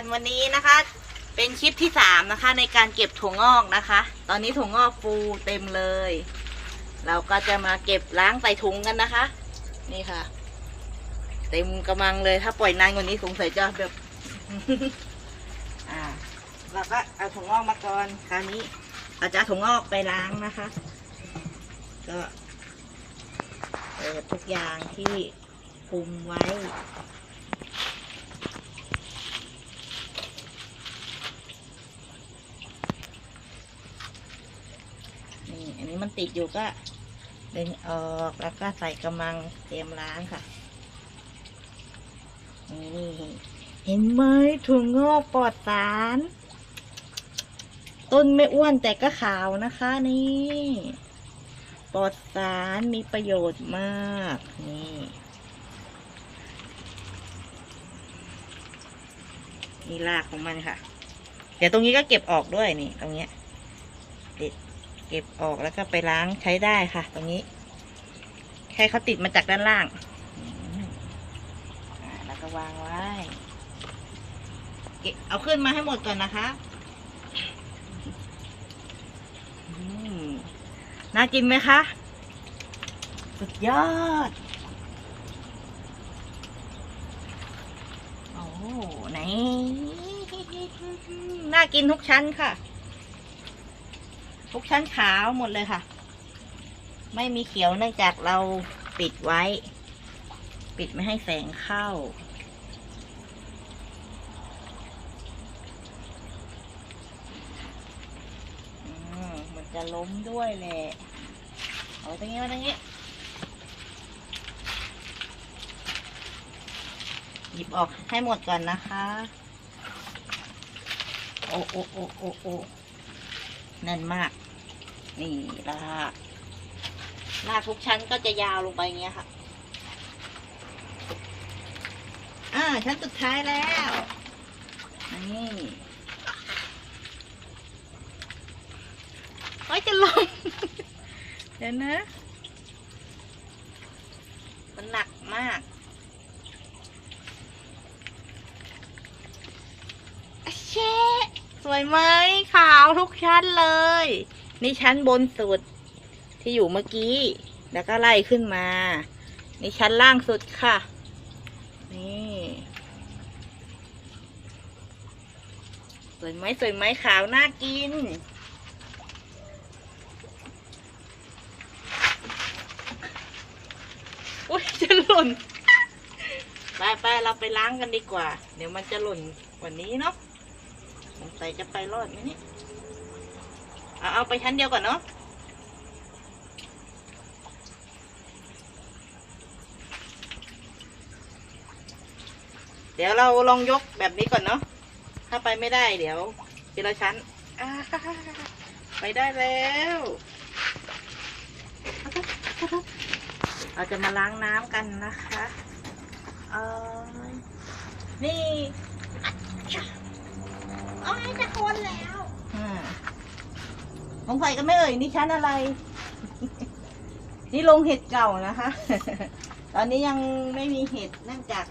คนวันนี้นะคะ เป็นคลิปที่สามนะคะ ในการเก็บถั่วงอกนะคะ ตอนนี้ถั่วงอกฟูเต็มเลย เราก็จะมาเก็บล้างใส่ถุงกันนะคะ นี่ค่ะ เต็มกระมังเลยถ้าปล่อยนานกว่านี้สงสัยจะแบบ อ่าเราก็เอาถั่วงอกมาก่อนคราวนี้เราจะเอาถั่วงอกไปล้างนะคะ ก็เปิดทุกอย่างที่คุมไว้ นี่ อันนี้ มันติดอยู่ก็ดึงออกแล้วก็ใส่กระมังเตรียมล้างค่ะ นี่เห็นไหมถั่วงอกปลอดสาร ต้นไม่อ้วนแต่ก็ขาวนะคะนี่ปลอดสารมีประโยชน์มากนี่นี่รากของมันค่ะ เดี๋ยวตรงนี้ก็เก็บออกด้วยนี่ ตรงเนี้ย เก็บออกแล้วก็ไปล้างใช้ได้ค่ะ ตรงนี้ แค่เขาติดมาจากด้านล่างอืมอ่าแล้วก็วางไว้เก็บเอาขึ้นมาให้หมดก่อนนะคะอืมน่ากินไหมคะ สุดยอด โอ้โหไหนน่ากินทุกชั้นค่ะ ทุกชั้นขาวหมดเลยค่ะ ไม่มีเขียวเนื่องจากเราปิดไว้ ปิดไม่ให้แสงเข้าอมมันจะล้มด้วยแหละเอาตรงนี้มาตรงนี้ หยิบออกให้หมดก่อนนะคะ โอ้โอ้โอ้โอ้โอ้แน่นมาก นี่ลากลากทุกชั้นก็จะยาวลงไปอย่างเงี้ยค่ะ อ่าชั้นสุดท้ายแล้ว นี่โอ้ยจะลง เดี๋ยวนะมันหนักมากเช่สวยไหมขาวทุกชั้นเลย นี่ชั้นบนสุดที่อยู่เมื่อกี้ แล้วก็ไล่ขึ้นมา นี่ชั้นล่างสุดค่ะ นี่ สวยไหมสวยไหมขาวน่ากิน อุ้ยจะหล่น ไปไปเราไปล้างกันดีกว่า เดี๋ยวมันจะหล่นกว่านี้เนาะสงสัยจะไปรอดไหมเนี่ย เอาเอาไปชั้นเดียวก่อนเนาะเดี๋ยวเราลองยกแบบนี้ก่อนเนาะถ้าไปไม่ได้เดี๋ยวทีละชั้นไปได้แล้วเราจะมาล้างน้ำกันนะคะเออนี่ เอาไอ้จะคนแล้ว สงสัยกันไม่เอ่ยนี่ชั้นอะไร นี่ลงเห็ดเก่านะคะ ตอนนี้ยังไม่มีเห็ดเนื่องจาก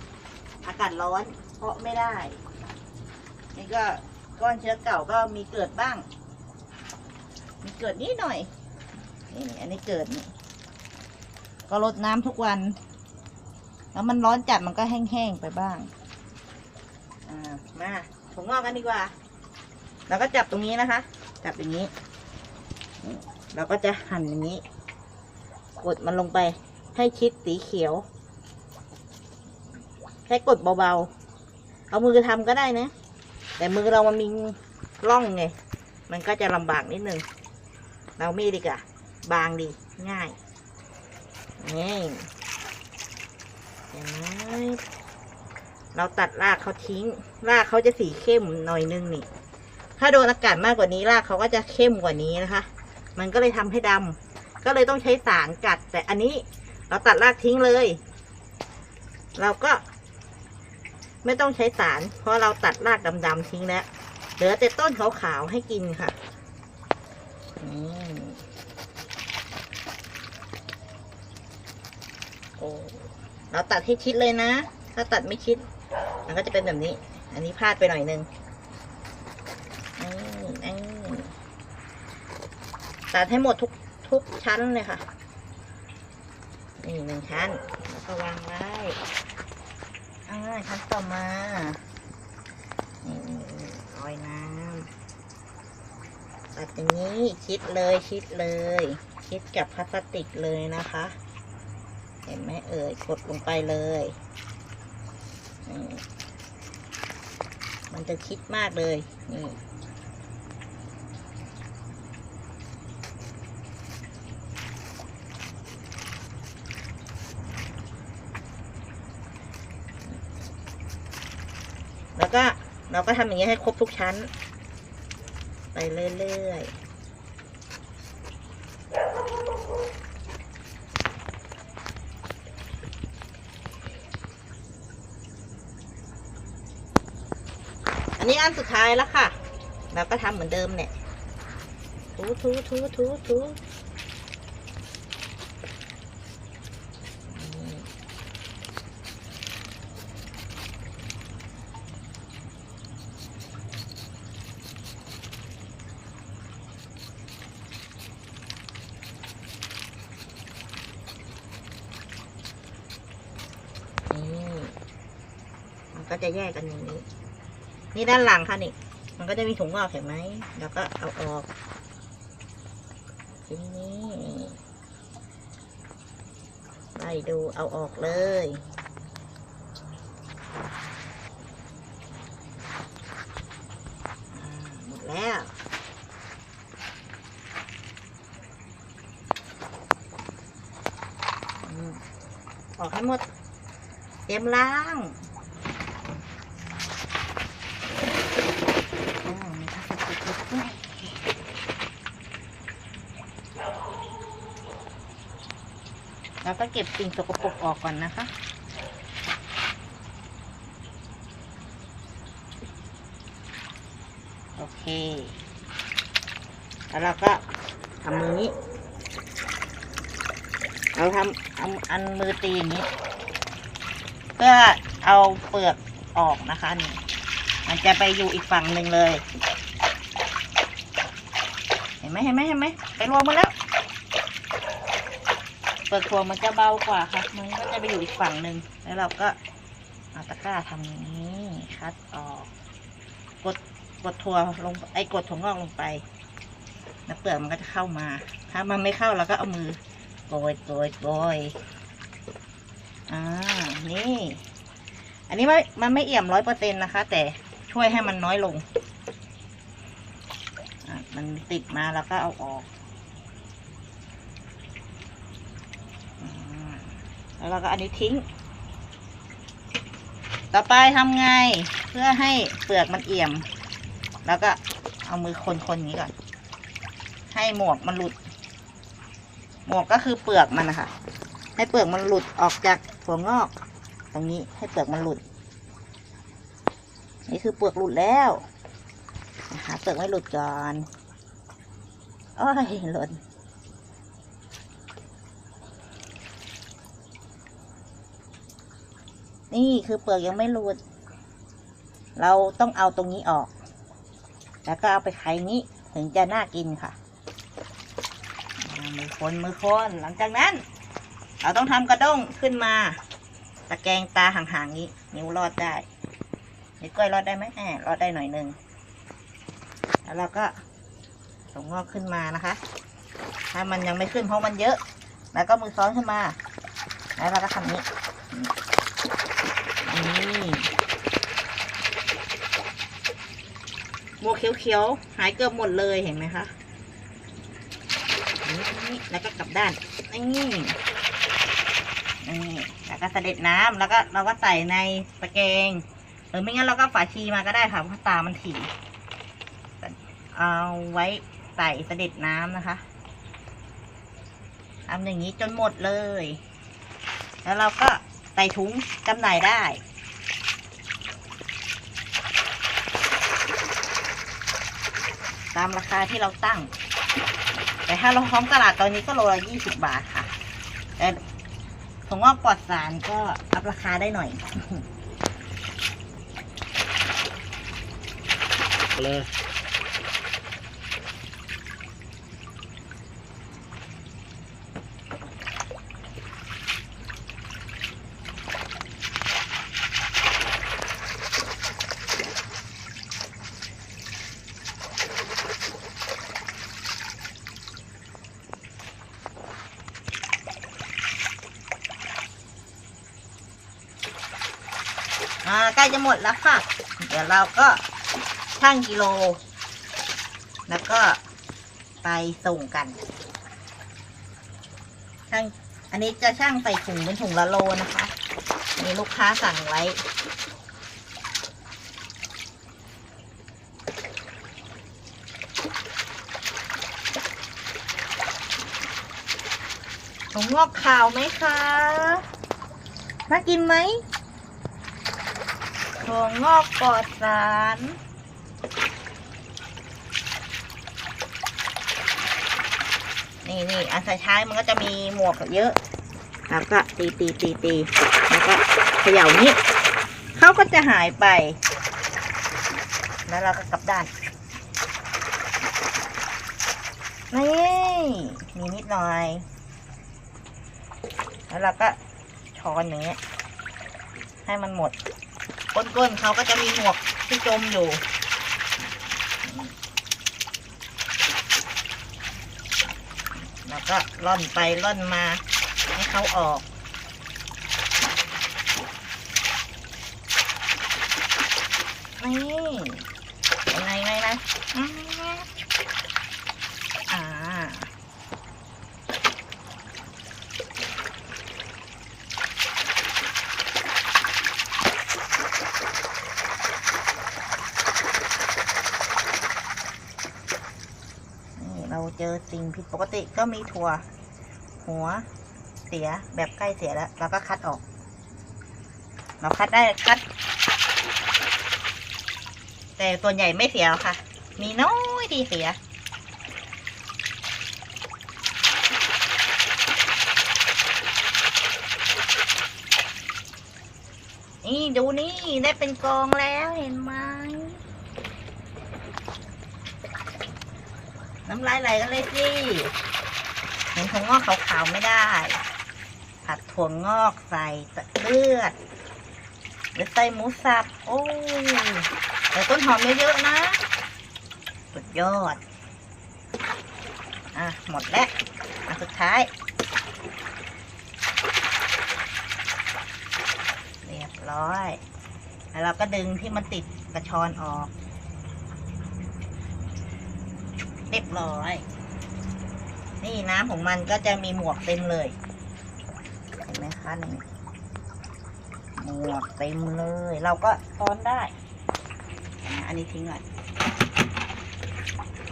อากาศร้อนเพาะไม่ได้ นี่ก็ก้อนเชื้อเก่าก็มีเกิดบ้าง มีเกิดนิดหน่อยนี่อันนี้เกิดนี่ก็รดน้ำทุกวัน แล้วมันร้อนจัดมันก็แห้งๆไปบ้างอ่ามาถุงงอกกันดีกว่าเราก็จับตรงนี้นะคะ จับอย่างนี้ เราก็จะหั่นอย่างนี้ กดมันลงไปให้ชิดสีเขียวแค่กดเบาๆ เอามือทำก็ได้นะ แต่มือเรามันมีร่องไง มันก็จะลำบากนิดนึง เราไม่ดีกว่าบางดี ง่าย นี่เห็นไหมเราตัดรากเขาทิ้ง รากเขาจะสีเข้มหน่อยนึงนี่ ถ้าโดนอากาศมากกว่านี้รากเขาก็จะเข้มกว่านี้นะคะ มันก็เลยทำให้ดำก็เลยต้องใช้สารกัด แต่อันนี้เราตัดรากทิ้งเลย เราก็ ไม่ต้องใช้สาร เพราะเราตัดรากดำๆทิ้งแล้ว เหลือแต่ต้นขาวๆให้กินค่ะอืมโอ้เราตัดให้ชิดเลยนะ ถ้าตัดไม่ชิด มันก็จะเป็นแบบนี้ อันนี้พลาดไปหน่อยนึงนี่นี่ ตัดให้หมดทุกทุกชั้นเลยค่ะ นี่หนึ่งชั้น แล้วก็วางไว้อ่าชั้นต่อมา นี่รอยน้ำตัดอย่างนี้ชิดเลยชิดเลย ชิดกับพลาสติกเลยนะคะ เห็นไหมเอ่ยกดลงไปเลยนี่มันจะชิดมากเลย นี่ แล้วก็เรา ก็ทำอย่างนี้ให้ครบทุกชั้น ไปเรื่อยๆอันนี้อันสุดท้ายแล้วค่ะ เราก็ทำเหมือนเดิมเนี่ยถูถูถูถูถูนี่ นี่มัน ก็จะแยกกันอย่างนี้ นี่ด้านหลังค่ะนี่ มันก็จะมีถุงงอกเห็นไหม แล้วก็เอาออกทีนี้ไล่ดูเอาออกเลย หมดแล้วอออกให้หมด เตรียมล้างอ่ามีพลาสติกด้วย แล้วก็เก็บสิ่งสกปรกออกก่อนนะคะ โอเค แล้วเราก็ทำมือนี้ เราทำเอาอันมือตีอย่างนี้ เพื่อเอาเปลือกออกนะคะนี่ มันจะไปอยู่อีกฝั่งหนึ่งเลย เห็นไหมเห็นไหมเห็นไหมไปรวมมาแล้ว เปลือกถั่วมันจะเบากว่าค่ะ มันก็จะไปอยู่อีกฝั่งหนึ่งแล้วเราก็เอาตะกร้าทำอย่างนี้คัดออก กดกดถั่วลงไอ้กดถั่วงอกลงไปแล้วเปลือกมันก็จะเข้ามา ถ้ามันไม่เข้าเราก็เอามือโกยโกยโกยอ่านี่ อันนี้ไม่มันไม่เอี่ยมร้อยเปอร์เซ็นต์นะคะ แต่ช่วยให้มันน้อยลงอะมันติดมาแล้วก็เอาออกอ่า แล้วเราก็อันนี้ทิ้ง ต่อไปทำไงเพื่อให้เปลือกมันเอี่ยม แล้วก็เอามือคนๆอย่างนี้ก่อน ให้หมวกมันหลุด หมวกก็คือเปลือกมันนะคะให้เปลือกมันหลุดออกจากถั่วงอก ตรงนี้ให้เปลือกมันหลุด นี่คือเปลือกหลุดแล้วหาเปลือกไม่หลุดก่อน โอ้ยหล่น นี่คือเปลือกยังไม่หลุด เราต้องเอาตรงนี้ออก แล้วก็เอาไปไขนี้ถึงจะน่ากินค่ะ มือคนมือคนหลังจากนั้น เราต้องทำกระด้งขึ้นมา ตะแกรงตาห่างๆนี้ นิ้วรอดได้นิ้วก้อยรอดได้ไหมแหมรอดได้หน่อยหนึงแล้วเราก็ส่งงอกขึ้นมานะคะ ถ้ามันยังไม่ขึ้นเพราะมันเยอะ แล้วก็มือซ้อนขึ้นมา แล้วเราก็ทำนี้หมวก เขียวๆหายเกือบหมดเลยเห็นไหมคะนี่แล้วก็กลับด้านนี่นี่แล้วก็เสด็จน้ำแล้วก็เราก็ใส่ในตะแกรงหรือไม่งั้นเราก็ฝาชีมาก็ได้ค่ะเพราะตามันถี่เอาไว้ใส่เสด็จน้ำนะคะทำอย่างนี้จนหมดเลย แล้วเราก็ใส่ถุงจำหน่ายได้ ตามราคาที่เราตั้ง แต่ถ้าเราท้องตลาดตอนนี้ก็โลละยี่สิบบาทค่ะ แต่ถั่วงอกปลอดสารก็อัพราคาได้หน่อยเลย ใกล้จะหมดแล้วค่ะ เดี๋ยวเราก็ชั่งกิโล แล้วก็ไปส่งกันชั่งอันนี้จะชั่งใส่ถุงเป็นถุงละโลนะคะมีลูกค้าสั่งไว้งงอกขาวไหมคะ น่ากินไหม ถั่วงอกปลอดสารนี่นี่อันสุดท้ายมันก็จะมีหมวกเยอะ แล้วก็ตีตีตีตีแล้วก็เขย่านี้เขาก็จะหายไป แล้วเราก็กลับด้าน นี่ มีนิดหน่อย แล้วเราก็ช้อนอย่างเงี้ยให้มันหมด ก้นๆเขาก็จะมีหมวกที่จมอยู่แล้วก็ล่อนไปล่อนมาให้เขาออก นี่ยังไงไงนะอืมอ่า นี่เราเจอ สิ่งผิดปกติก็มีถั่ว หัวเสียแบบใกล้เสียแล้วเราก็คัดออก เราคัดได้คัด แต่ตัวใหญ่ไม่เสียค่ะ มีน้อยที่เสียนี่ดูนี่ได้เป็นกองแล้วเห็นไหม น้ำลายไหลกันเลยสิเห็นถั่วงอกขาวๆไม่ได้ ผัดถั่วงอกใส่เลือดหรือใส่หมูสับ โอ้แต่ต้นหอมเยอะๆนะ สุดยอด อะ หมดแล้วอันสุดท้าย เรียบร้อย แล้วเราก็ดึงที่มันติดกระชอนออก เรียบร้อย นี่น้ำของมันก็จะมีหมวกเต็มเลย เห็นไหมคะนี่หมวกเต็มเลย เราก็ซ้อนได้อะอันนี้ทิ้งก่อน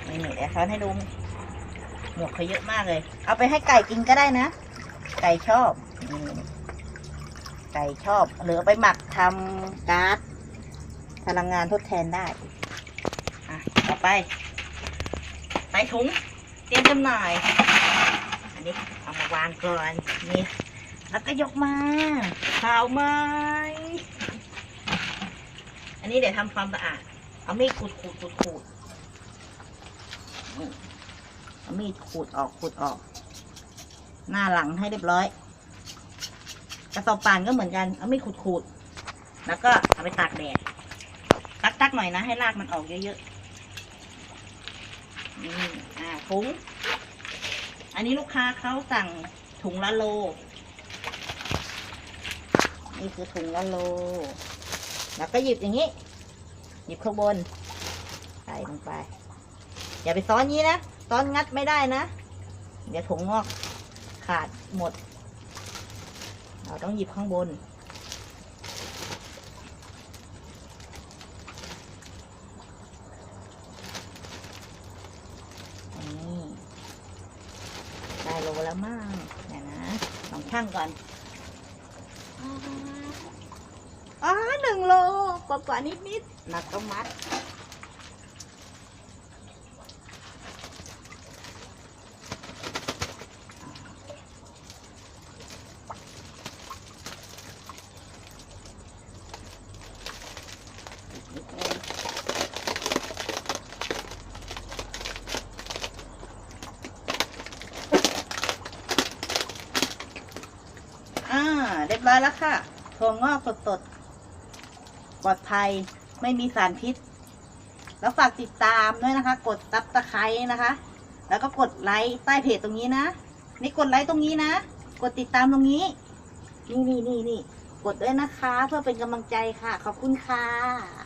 นี่เดี๋ยวซ้อนให้ดู หมวกเขาเยอะมากเลย เอาไปให้ไก่กินก็ได้นะ ไก่ชอบไก่ชอบ หรือเอาไปหมักทำก๊าซพลังงานทดแทนได้ อะ ต่อไป ส่ถุงเตรียมจำหน่าย อันนี้เอามาวางก่อนนี่แล้วก็ยกมาขาวไหมอันนี้เดี๋ยวทำความสะอาด เอามีดขูดขูดขูดขูดเอามีดขูดออกขูดออก หน้าหลังให้เรียบร้อย กระสอบป่านก็เหมือนกัน เอามีดขูดขูดแล้วก็เอาไปตากแดด ตักๆหน่อยนะ ให้รากมันออกเยอะๆ นี่อ่าถุง อันนี้ลูกค้าเขาสั่งถุงละโล นี่คือถุงละโล แล้วก็หยิบอย่างนี้ หยิบข้างบน ใส่ลงไป อย่าไปซ้อนนี้นะซ้อนงัดไม่ได้นะ เดี๋ยวถุงงอกขาดหมด เราต้องหยิบข้างบนได้โล แล้วมั่งเดี๋ยวนะลองช่างก่อนอ๋อหนึ่งโลกว่ากว่านิดนิดๆหนักก็มัด เรียบร้อยแล้วค่ะถั่วงอกสดๆ ปลอดภัยไม่มีสารพิษ แล้วฝากติดตามด้วยนะคะ กดตับตะไคร้นะคะ แล้วก็กดไลค์ใต้เพจตรงนี้นะ นี่กดไลค์ตรงนี้นะ กดติดตามตรงนี้ นี่นี่นี่นี่กดด้วยนะคะ เพื่อเป็นกำลังใจค่ะ ขอบคุณค่ะ